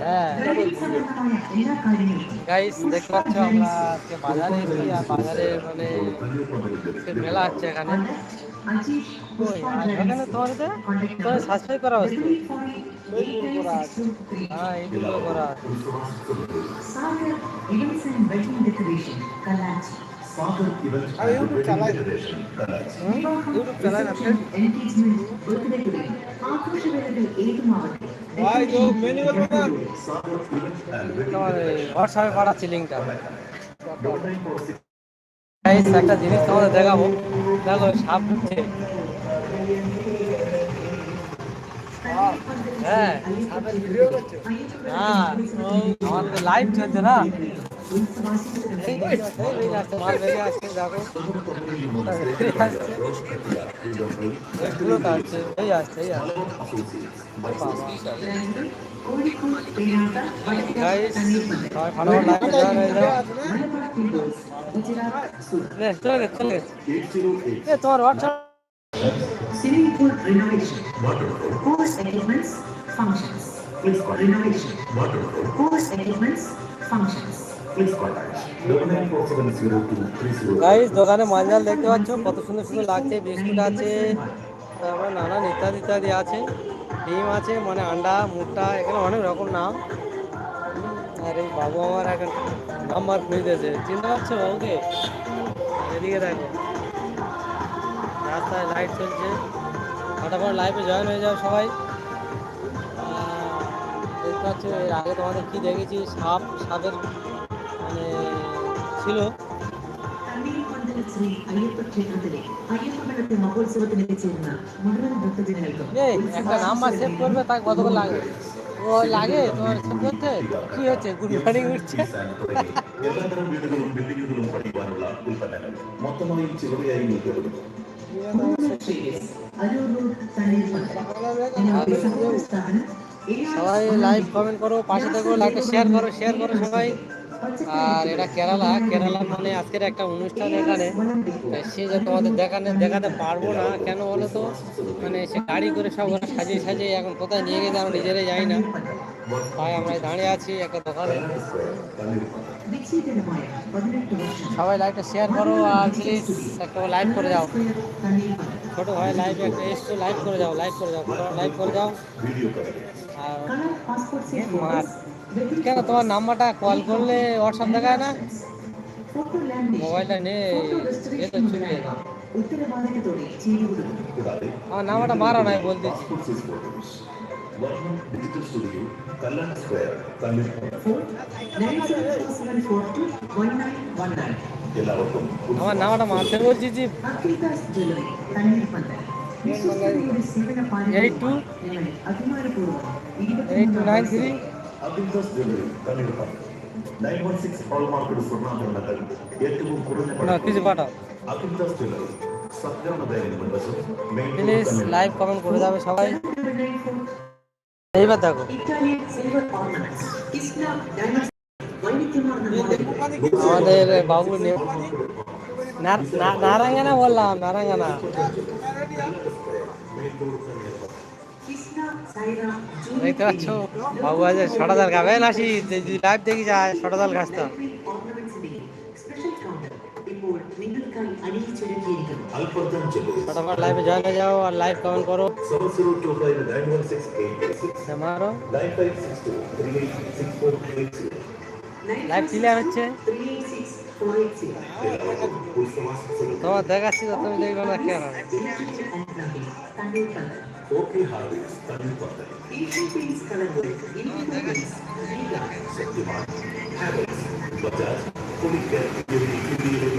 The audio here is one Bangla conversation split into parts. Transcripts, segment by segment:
হ্যাঁ গাইস দেখতে পাচ্ছ আমরা আজকে বাজারে এসেছি আর বাজারে মানে আজকে মেলা হচ্ছে এখানে কই, আর এখানে তোমার এতে তোমার সাবস্ক্রাইব করা হচ্ছে হ্যাঁ এইগুলো করা আছে। হোয়াটসঅ্যাপে পাঠাচ্ছি লিঙ্কটা একটা জিনিস তোমাদের দেখাবো। দেখো সাপ ঢুকছে হ্যাঁ হ্যাঁ আমার তো লাইভ চলছে না? এই এই বেরিয়ে আসছে, মাল বেরিয়ে আসছে দেখো বেরিয়ে আসছে এগুলো তো আসছে এই আসছে এই আসছে গাইস সবাই ফটাফট লাইভে জয়েন হয়ে যাও নে, চলে গেছে চলে গেছে এ তোমার WhatsApp Swimming pool renovation. Course equipments, functions. Renovation. Course equipments, functions. Guys দোকানে মালজাল দেখতে পাচ্ছ, কত সুন্দর সুন্দর লাগছে, বিস্কুট আছে তারপর নানান ইত্যাদি ইত্যাদি আছে, ডিম আছে মানে আন্ডা মুট্টা এখানে অনেক রকম নাম। আর এই বাবু আমার এখন নাম্বার খুঁজতেছে। চিনতে পারছ বাবুকে? এদিকে দেখো। রাস্তায় লাইট চলছে। ফটাফট লাইভে জয়েন হয়ে যাও সবাই। দেখতে পাচ্ছ, এর আগে তোমাদের কি দেখেছি? সাপ, সাপের এই একটা নাম্বার সেভ করবে তাকে কত করে লাগে ও লাগে তোমার সেভ করতে কি হচ্ছে গুড মর্নিং উঠছে എല്ലാത്തരം വീടുകളും ബിൽഡിങ്ങുകളും പണിയുവാനുള്ള ഉൽപ്പന്നങ്ങൾ മൊത്തമായി ചിലവയായി നൽകപ്പെടുന്നു ട്രേഡേഴ്സ് അരൂർ റോഡ് തണ്ണീർപ്പന്തൽ ഞങ്ങളുടെ സഹോദര സ്ഥാപനം সবাই লাইভ কমেন্ট করো পাশে থেকো লাইভটা শেয়ার করো শেয়ার করো সবাই আর এটা কেরালা কেরালা মানে আজকের একটা অনুষ্ঠান এখানে। সে যে তোমাদের দেখানে দেখাতে পারব না, কেন বলো তো? মানে সে গাড়ি করে সব ওরা সাজিয়ে সাজিয়ে এখন কোথায় নিয়ে গেছে, আমরা নিজেরাই যাই না। তাই আমরা দাঁড়িয়ে আছি একটা দোকানে। सबा लाइक शेयर करो और प्लिज लाइक कर जाओ फ़ोटो है लाइव एक लाइक कर जाओ लाइक कर जाओ लाइक कर जाओ क्या तुम्हार नम्बर कल कर ले व्हाट्सअप देखा ना मोबाइल नहीं तो चुन ले हाँ ना बोल Welcome to Digital Studio, Kallan Square, Kallan Phone 9741421919. எல்லாருக்கும் அவன் நாட மாத்தர் ஒரு ஜிஜி அக்ரிகாஸ் ஜெலை Thanneer Panthal eight two eight two nine three அக்ரிகாஸ் ஜெலை Thanneer Panthal nine one six hall market சொன்னாங்க ഏറ്റവും കുറഞ്ഞ അക്രികാസ് ജെலை প্লিজ লাইভ কমেন্ট করে যাবে সবাই এইবার দেখো। আমাদের বাবু নারায়ণা বললাম, নারায়ণা। দেখতে পাচ্ছ? বাবু আছে ছটা দল খাবে নাসি লাইভ দেখি যায় ছটা দাল খাস फटाफट लाइव में ज्वाइन हो जाओ और लाइव कॉल करो हमारो লাইভ ক্লিয়ার হচ্ছে তোমার দেখাচ্ছি তো তুমি দেখবে না কেন ఓకే హార్వెస్ట్ తమిళపడతాయి శక్తిమాన్ హ్యావెల్స్ బజాజ్ కొనికర్ యూనిట్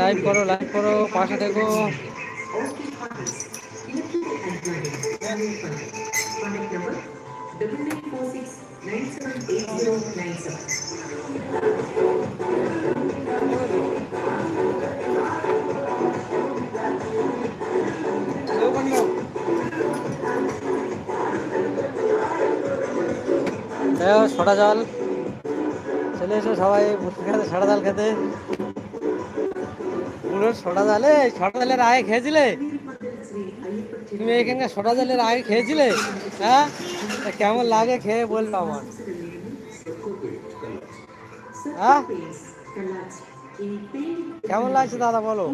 লাইভ করো লাইভ করো, পাশে দেখো ছটা জাল চলে এসো সবাই খেতে ছটা জাল খেতে। পুরো সোডা জালে, সোডা জালের আগে খেয়েছিলে? তুমি এখানে সোডা জালের আগে খেয়েছিলে? হ্যাঁ? কেমন লাগে খেয়ে বলব আমার। হ্যাঁ? কেমন লাগছে দাদা বলো?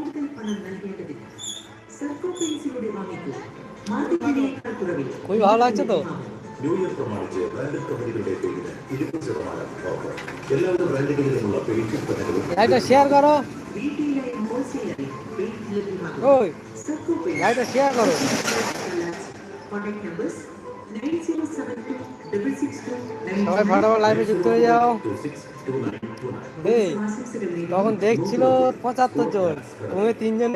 খুবই ভালো লাগছে তো। ನ್ಯೂಯಾರ್ಕ್ শেয়ার করো। ওই গাড়িটা শেয়ার করো সবাই ভাড়া লাইভে যুক্ত হয়ে যাও এই তখন দেখছিল পঁচাত্তর জন তুমি তিনজন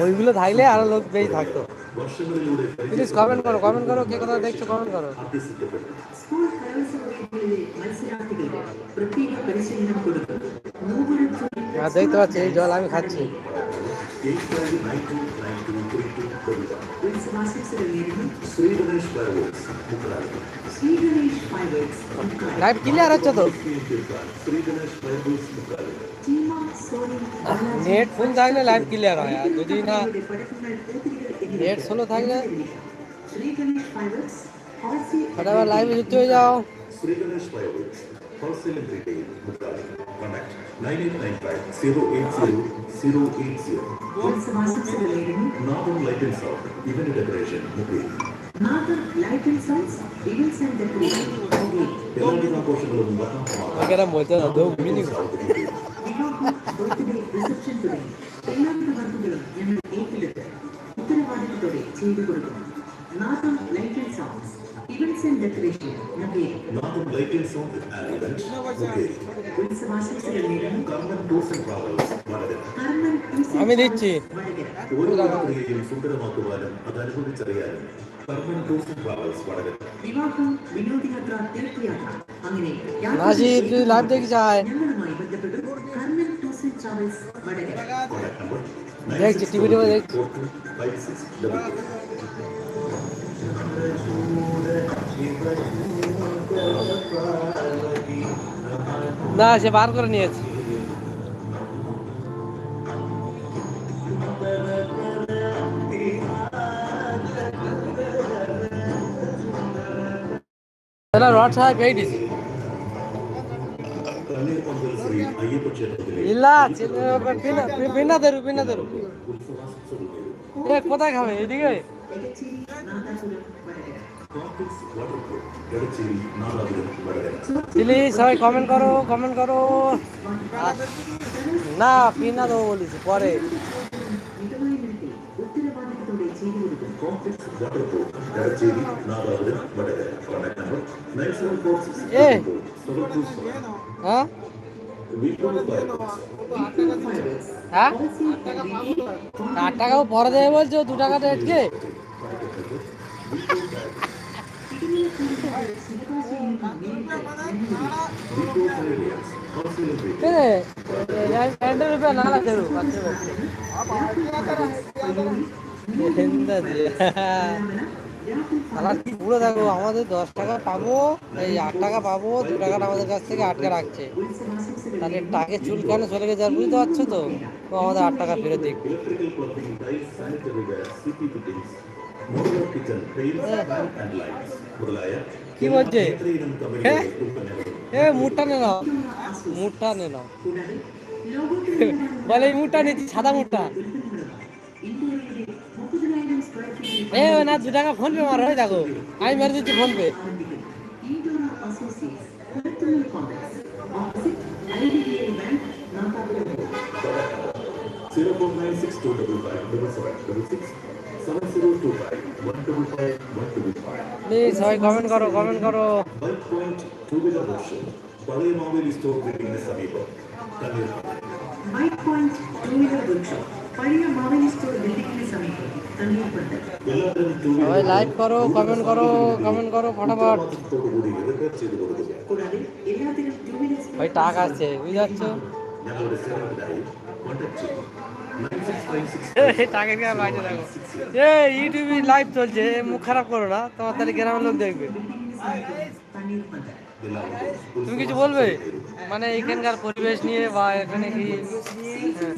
ওইগুলো থাকলে আরও লোক বেশি থাকতো വർഷങ്ങളിലൂടെ প্লিজ কমেন্ট করো কমেন্ট করো কে কোথাও দেখছো কমেন্ট করো അഭ്യസിക്കപ്പെട്ടു സ്കൂൾ കലോത്സവങ്ങളിലെ മത്സരാർത്ഥികൾക്ക് പ്രത്യേക പരിശീലനം കൊടുക്കും നൂറ് হ্যাঁ দেখতে পাচ্ছি এই জল আমি খাচ্ছি eight five nine two nine two three two double one ഉത്സവാശംസകൾ നേരുന്നു Shri Ganesh fireworks മുക്രാലി Shri Ganesh fivers live clear হচ্ছে তো Shri Ganesh fireworks മുക്രാലി ടീമ Sony net phone থাকলে লাইভ ক্লিয়ার হয় আর যদি না പടക്കങ്ങൾ പൂത്തിരികൾ എന്നിവ নেট স্লো থাকলে ശ്രീ ഗണേഷ് ഫൈവേഴ്സ് ഹോൾസെയിൽ ফটাফট লাইভে যুক্ত হয়ে যাও Shri Ganesh fireworks wholesale and retail Mukrali contact nine eight nine five zero eight zero zero eight zero ഉത്സവാശംസകൾ നേരുന്നു Nadam light and sound event decoration Mupperi Nadar light and sounds events and decoration എല്ലാവിധ ആഘോഷങ്ങളും വർണ്ണമാക്കാം ওকে বলতে না দু মিনিট വിവാഹം ബർത്ത്ഡേ റിസപ്ഷൻ തുടങ്ങി എല്ലാവിധ വർക്കുകളും ഞങ്ങൾ ഏറ്റെടുത്ത് താല്പര്യത്തോടെ ചെയ്തു കൊടുക്കണം Nadam light and sounds events and decoration Nadam light and sound ഉത്സവാശംസകൾ നേരുന്നു. Karman tours and travels Vadakara Karman tours ഓരോ യാത്രയെയും സുന്ദരമാക്കുവാനും അതനുഭവിച്ചറിയാനും കർമ്മൻ ടൂർസ് ആൻഡ് തീർത്ഥയാത്ര അങ്ങനെ ഞങ്ങളുമായി ബന്ധപ്പെട്ട് Karman tours and travels Vadakara देख टीवी देख देख ना से बार कर नहीं है चला रोड साहब कहीं दीजिए। ಇಲ್ಲ ಭಿನ್ನದರು ಭಿನ್ನದರು ಏ ಕೊತ್ತಾಗ সবাই কমেন্ট করো কমেন্ট করো। না পিনা দেবো বলেছি পরে। হ্যাঁ? হ্যাঁ? আট টাকাও পরে দেবে বলছো দু টাকা আটকে ரெண்டு ரூபாய் நாலா তারা কি পুরো দেখো আমাদের দশ টাকা পাবো এই আট টাকা পাবো দু টাকাটা আমাদের কাছ থেকে আটকে রাখছে। তাহলে টাকে চুল চুলকানো চলে গেছে আর বুঝতে পারছ তো? ও আমাদের আট টাকা ফেরত দেখবে কি বলছে? হ্যাঁ হ্যাঁ মুঠটা নে নাও। মুঠটা নে নাও। বলে এই মুঠটা নিচ্ছি সাদা মুঠটা এ না দু টাকা ফোন পে মারো ওই দেখো আমি মেরে দিচ্ছি ফোন পে ആരംഭിക്കും Indora associates collectorate complex opposite IDBI bank Nadapuram zero four nine six two double five double seven double six seven zero two five one double five one double five. Please সবাই কমেন্ট করো কমেন্ট করো Bike Point two-wheeler workshop, പഴയ മാവേലി സ്റ്റോർ ബിൽഡിംഗിന് സമീപം Thanneerpanthal bike point two wheeler workshop പഴയ മാവേലി സ്റ്റോർ ബിൽഡിംഗിന് സമീപം തണ്ണീർപ്പന്തൽ എല്ലാത്തരം ടൂ সবাই লাইক করো কমেন্ট করো কমেন্ট করো ফটাফট। ভাই টাকা আছে বুঝতে পারছ টাকা এ ইউটিউবে লাইভ চলছে মুখ খারাপ করো না তোমার তাহলে গ্রামের লোক দেখবে। তুমি কিছু বলবে? মানে এখানকার পরিবেশ নিয়ে বা এখানে কি? হ্যাঁ,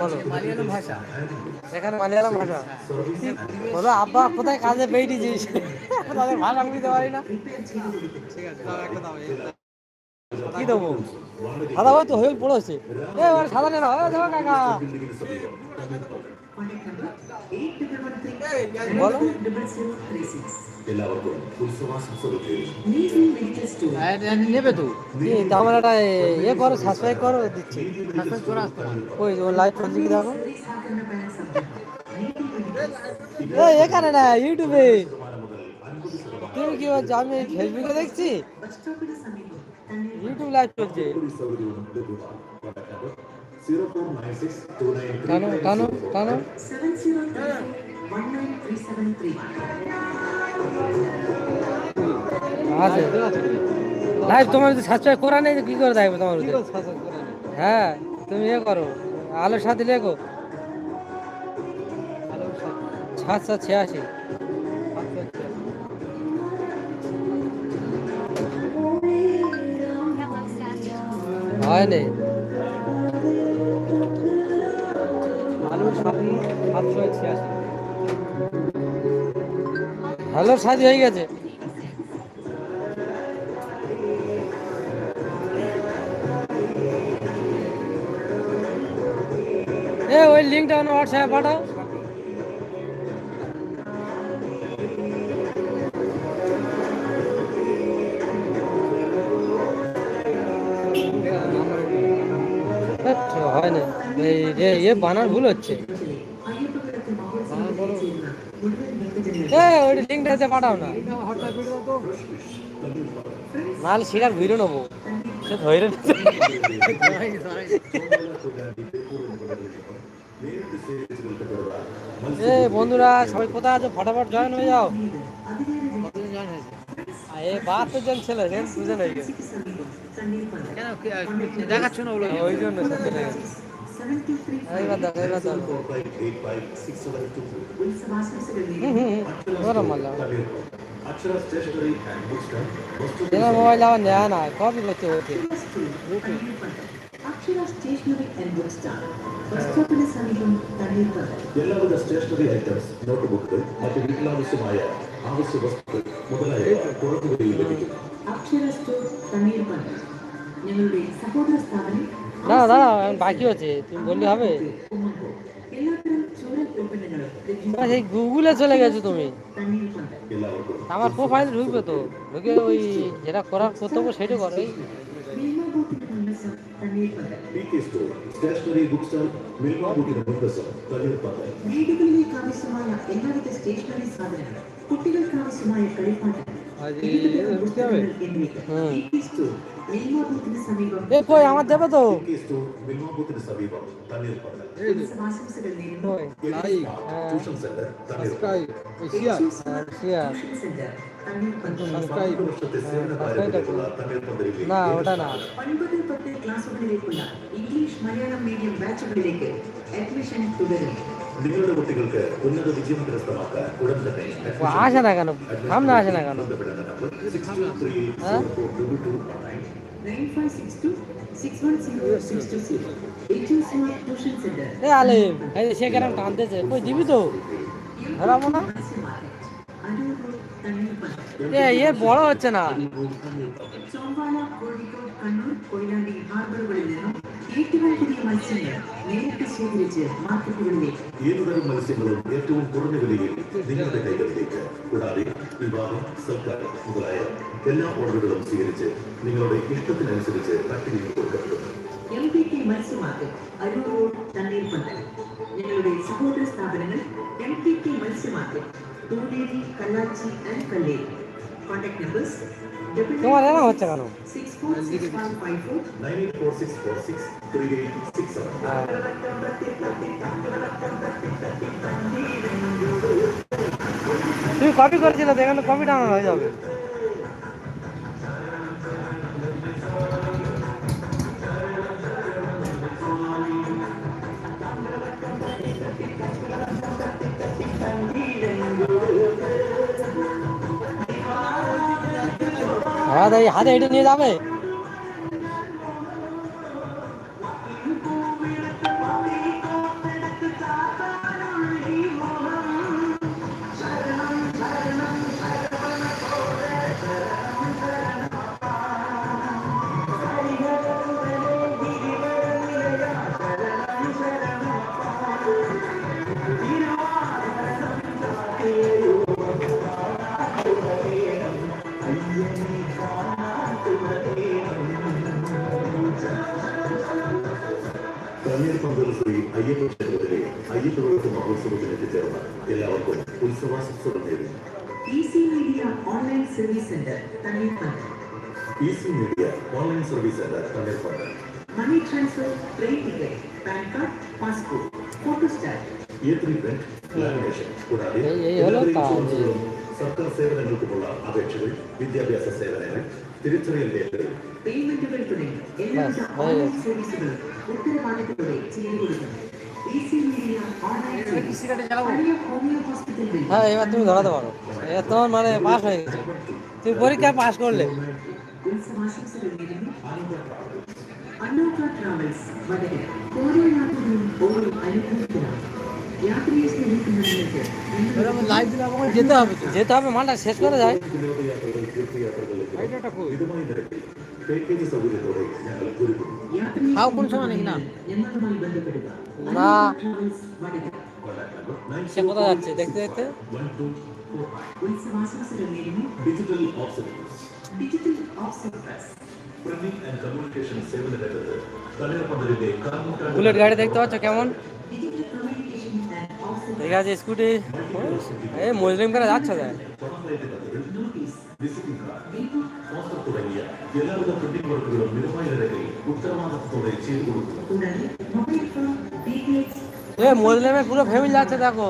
বলো। মালয়ালম ভাষা। এখানে মালয়ালম ভাষা? বলো আব্বা কোথায় কাজে বেরিয়েছিস তাদের ভাষা পারি না। ঠিক আছে একটা দাও কি দেবো? সাদা ভাই তো হয়ে পড়েছে এবার সাদা নেই কাকা। নেবে তো আমার একটা ইয়ে করো করো লাইভ দেখো এখানে ইউটিউবে তুমি কি আমি ফেসবুকে দেখছি ইউটিউব লাইভ চলছে Tano, Tano, Tano. আছে। লাইভ তোমার যদি সাবস্ক্রাইব করা নেই কি করে দেখবে তোমার হ্যাঁ তুমি এ করো আলোর সাথে লেখো। সাতশো ছিয়াশি। হয় নেই। হ্যালো সাজি হয়ে গেছে। এ ওই লিঙ্কটা হোয়াটসঅ্যাপে পাঠাও। ইয়ে বানার ভুল হচ্ছে। হ্যাঁ, লিঙ্কটা পাঠাও না। মাল নেব। বন্ধুরা সবাই কোথায় আছো? ফটাফট জয়েন হয়ে যাও। জয়েন হয়েছে ছেলে দেখাচ্ছ না ওই জন্য मोबाइल आवा नया ना कॉपी बच्चे होते Akshara stationery and book stall bus ಸ್ಟಾಪಿನ ಸಮೀಪ ತಣ್ಣೀರ್ಪಲ್ ಎಲ್ಲವದ ಸ್ಟೇಷನರಿ ಐಟಮ್ಸ್ ನೋಟ್ ಬುಕ್ ಮತ್ತು ವೀಟ್ಲಾವಶ್ಯಮಾಯ ಆವಶ್ಯ ವಸ್ತು മുതലായ കുറവ് വിലയിൽ ലഭിക്കും അക്ഷര സ്റ്റോർ തണ്ണീർപ്പൽ ഞങ്ങളുടെ സഹോദര സ്ഥാപനം দাঁড়া দাঁড়া এখন বাকি আছে তুমি বললে হবে ഉമ്മൻകോ. എല്ലാത്തരം ചൂരൽ ഉൽപ്പന്നങ്ങളും ലഭ്യമാണ്. না, সেই গুগলে চলে গেছো তুমি തണ്ണീർപ്പന്തൽ എല്ലാവർക്കും আমার প্রোফাইল ঢুকবে তো ঢুকে ওই যেটা করার কর্তব্য সেটা করো এই മിൽമ ബൂത്തിന്റെ മുൻവശം Thanneerpanthal P K store stationery book stall Milma ബുക്കിന് മുൻവശം തണ്ണീർപ്പാറ വീടുകളിലേക്ക് ആവശ്യമായ എല്ലാവിധ സ്റ്റേഷനറി സാധനങ്ങൾ കുട്ടികൾക്ക് ആവശ്യമായ കളിപ്പാട്ടങ്ങൾ വിവിധതരം പുസ്തകങ്ങൾ എന്നിവയ്ക്ക് হুম പി കെ സ്റ്റോർ മിൽമ ബൂത്തിന് സമീപം এ কই আমার দেবে তো പി കെ സ്റ്റോർ മിൽമ ബുക്കിന് സമീപം തണ്ണീർപ്പാറ ഉത്സവാശംസകൾ നേരുന്നു কই ട്യൂഷൻ സെന്റർ തണ്ണീർപ്പാറ শিয়া ട്യൂഷൻ സെന്റർ തണ്ണീർപ്പന്തൽ പന്ത്രണ്ട് വർഷത്തെ സേവന പാരമ്പര്യമുള്ള തണ്ണീർപ്പന്തലിലെ না ওটা না ഒൻപത് പത്ത് ക്ലാസ്സുകളിലേക്കുള്ള ഇംഗ്ലീഷ് മലയാളം മീഡിയം ബാച്ചുകളിലേക്ക് അഡ്മിഷൻ തുടരുന്നു നിങ്ങളുടെ കുട്ടികൾക്ക് ഉന്നത വിജയം കരസ്ഥമാക്കാൻ ഉടൻ തന്നെ ও আসে না কেন সামনে আসে না কেন ബന്ധപ്പെടേണ്ട നമ്പർ സിക്സ് ടു ത്രീ হ্যাঁ four two two nine nine five six two six one zero six two zero H S smart tuition centre এ আলিম এই সে কেন টানতেছে কই দিবি তো ধরাবো না അടൂർ റോഡ് തണ്ണീർപ്പന്തൽ এ ইয়ে বড় হচ্ছে না ചോമ്പാല കോഴിക്കോട് കണ്ണൂർ കൊയിലാണ്ടി ഹാർബറുകളിൽ നിന്നും ഏറ്റവും പുതിയ മത്സ്യങ്ങൾ നേരിട്ട് ശേഖരിച്ച് മാർക്കറ്റുകളിലേക്ക് ഏതുതരം മത്സ്യങ്ങളും ഏറ്റവും കുറഞ്ഞ വിലയിൽ നിങ്ങളുടെ കൈകളിലേക്ക്. കൂടാതെ വിവാഹം സർക്കാർ മുതലായ എല്ലാ ഓർഡറുകളും സ്വീകരിച്ച് നിങ്ങളുടെ ഇഷ്ടത്തിനനുസരിച്ച് പട്ടികയിൽ കൊടുക്കപ്പെടുന്നു എം പി കെ മത്സ്യ മാർക്കറ്റ് അരൂർ റോഡ് തണ്ണീർപ്പന്തൽ. ഞങ്ങളുടെ സഹോദര സ്ഥാപനങ്ങൾ എം പി കെ മത്സ്യ market Thooteri Kallachi and Kalleri contact numbers তোমার এরা হচ্ছে কেন? তুমি কপি করেছিলে তো এখানে কপিটা আনা হয়ে যাবে। হাতে এটা নিয়ে যাবে എല്ലാവർക്കും ഉത്സവാശംസകൾ നേരുന്നു easy media online service centre Thanneerpanthal easy media online service centre Thanneerpanthal money transfer train ticket PAN card passport photostat A three print lamination കൂടാതെ ഏയ് ഏയ് ഹലോ എല്ലാ താ. ഉത്സവങ്ങളും സർക്കാർ സേവനങ്ങൾക്കുമുള്ള അപേക്ഷകൾ വിദ്യാഭ്യാസ സേവനങ്ങൾ തിരിച്ചറിയൽ രേഖകൾ പേയ്മെന്റുകൾ തുടങ്ങി എല്ലാവിധ Yes, ഓൺലൈൻ yes. സർവീസുകളും ഉത്തരവാദിത്തത്തോടെ ചെയ്തു കൊടുക്കുന്നു হ্যাঁ এবার তুমি ধরাতে পারো। এবার তোমার মানে পাস হয়ে গেছে। তুমি পরীক্ষায় পাস করলে। যেতে হবে যেতে হবে, মালটা শেষ করে যায়। വിനോദയാത്രകൾ തീർത്ഥയാത്രകളിലേക്ക് এটা কই മിതമായ നിരക്കിൽ പാക്കേജ് സൗകര്യത്തോടെ ഞങ്ങൾ ഒരുക്കുന്നു യാത്രയെ হাও কোন সময় নাকি না ഞങ്ങളുമായി ബന്ധപ്പെടുക না travels Vadakara contact number nine সে কোথায় যাচ্ছে দেখতে দেখতে വൺ ടു ഫോർ ഫൈവ് ഉത്സവാശംസകൾ നേരുന്നു digital options digital offset printing and communication സേവന രംഗത്ത് തണ്ണീർപ്പന്തലിന്റെ കാൽനൂറ്റാണ്ട് বুলেট গাড়ি দেখতে পাচ্ছ কেমন ഡിജിറ്റൽ കമ്മ്യൂണിക്കേഷൻ ആൻഡ് ഓഫ്സെറ്റ് ঠিক আছে স্কুটি এই মুসলিম করে যাচ্ছে দেখ এ মোদলে পুরো ফ্যামিলি আছে দেখো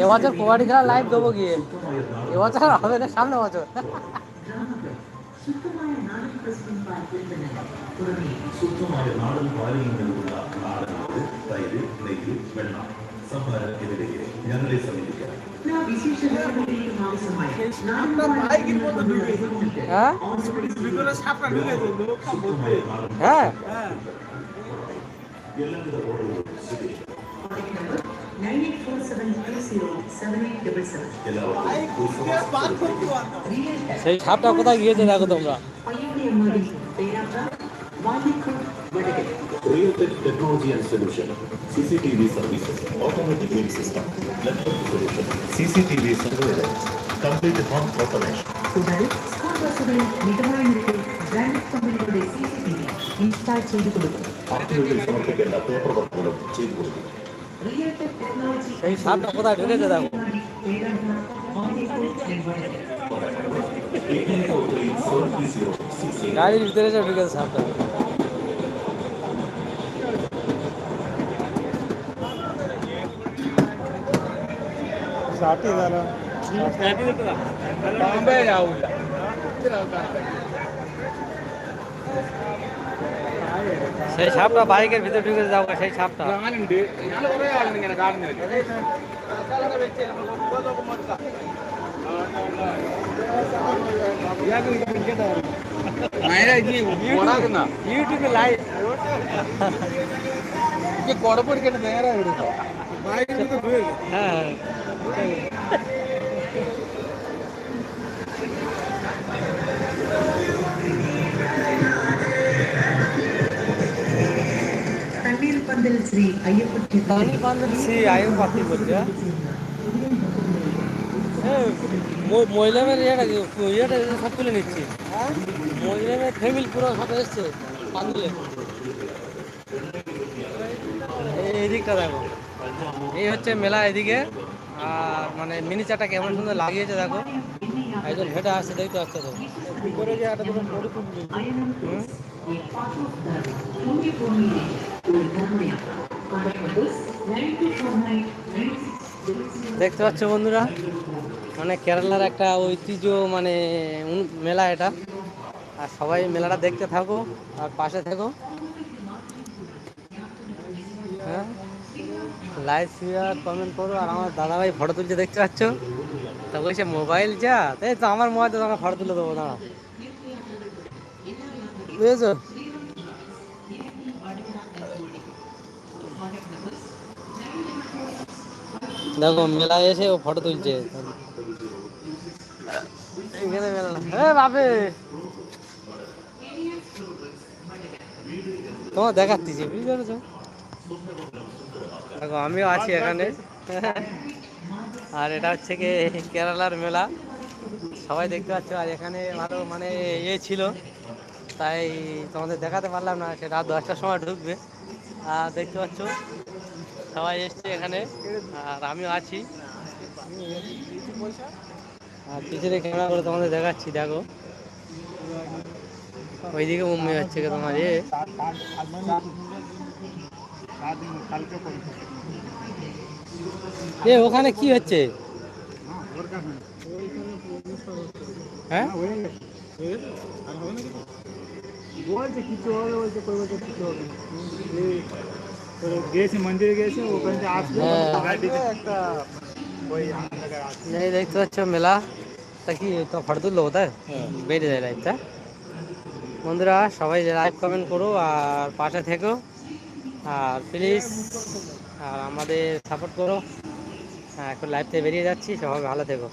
এবছর কমিউনিকেশন কবাডি খেলা লাইভ দেবো গিয়ে এবছর হবে না সামনে বছর തുടങ്ങി ശുദ്ധമായ നാടൻ പാലിയിൽ നിന്നുള്ള നാടനോട് തൈര് നെയ്യ് വെള്ളം സംഭാരം എന്നിവയ്ക്ക് ഞങ്ങളെ സമീപിക്കാം എല്ലാവിധ ഓർഡറുകളും സ്വീകരിക്കാം nine eight four seven two zero seven eight double seven హాప్టా కూడా ये दे रहा तुमरा Real Tech Technology and Solution CCTV Services Automatic Grid System Network Solution CCTV Surveillance Complete Home Automation കൂടാതെ സ്കൂൾ ബസ്സുകളിൽ മിതമായ നിരക്കിൽ ബ്രാൻഡ് കമ്പനികളുടെ C C T V install ചെയ്തു കൊടുക്കും പാർട്ടികളിൽ സമർപ്പിക്കേണ്ട പേപ്പർ വർക്കുകളും ചെയ്തു കൊടുക്കും এই সাপটা কোথায় ঢুকেছে দেখো। গাড়ির ভিতরে সব ঢুকেছে সাপটা। ಸಾಟಿ ಇದಲ್ಲ ಬಾಂಬೆ সেই সাপটা বাইকের ভিতরে ঢুকে যাও সেই সাপটা യൂട്യൂബ് ലൈവ് കുടപ്പൊടിക്കേണ്ട നേരെ ആ பந்தல் ஸ்ரீ ஐயப்பட்டி பந்தல் ஸ்ரீ ইয়েটা ইয়েটা সব তুলে নিচ্ছি মহিলামের ফ্যামিলি পুরো সব এসছে পান্দুলে এদিকটা দেখো এই হচ্ছে মেলা এদিকে আর মানে মিনিচাটা কেমন সুন্দর লাগিয়েছে দেখো একজন হেঁটে আসছে দেখতে আসছে তো কি করে যে একটা দুটো দেখতে পাচ্ছ বন্ধুরা মানে কেরালার একটা ঐতিহ্য মানে মেলা এটা। আর সবাই মেলাটা দেখতে থাকো, আর পাশে থাকো। হ্যাঁ? লাইক শেয়ার কমেন্ট করো, আর আমার দাদাভাই ফটো তুলছে, দেখতে পাচ্ছ? তা বলছে মোবাইল যা? তাই তো আমার মোবাইল তো আমার ফটো তুলে দেবো দাঁড়া বুঝেছ দেখো মেলায় এসে ও ফটো তুলছে। এখানে মেলা হ্যাঁ বাপে তোমার দেখাচ্ছি বুঝতে পেরেছ? দেখো, আমিও আছি এখানে। আর এটা হচ্ছে কি কেরালার মেলা। সবাই দেখতে পাচ্ছ, আর এখানে ভালো মানে ইয়ে ছিল। তাই তোমাদের দেখাতে পারলাম না, সে রাত দশটার সময় ঢুকবে। আর দেখতে পাচ্ছ, সবাই এসছে এখানে, আর আমিও আছি। আর পিছনে ক্যামেরা করে তোমাদের দেখাচ্ছি, দেখো। ওইদিকে মুম্বাই হচ্ছে তোমার, এ। এ, ওখানে কি হচ্ছে? হ্যাঁ? বলছে কিছু হবে বলছে কই বলছে কিছু হবে। না। এই তোর গেছে মন্দিরে গেছে ওখান থেকে আসবে হ্যাঁ। একটা ওই তা বেড়ে যায় লাইভটা বন্ধুরা সবাই লাইভ কমেন্ট করো আর পাশে থেকো। আর প্লিজ আর আমাদের সাপোর্ট করো। হ্যাঁ এখন লাইভ থেকে বেরিয়ে যাচ্ছি সবাই ভালো থেকো।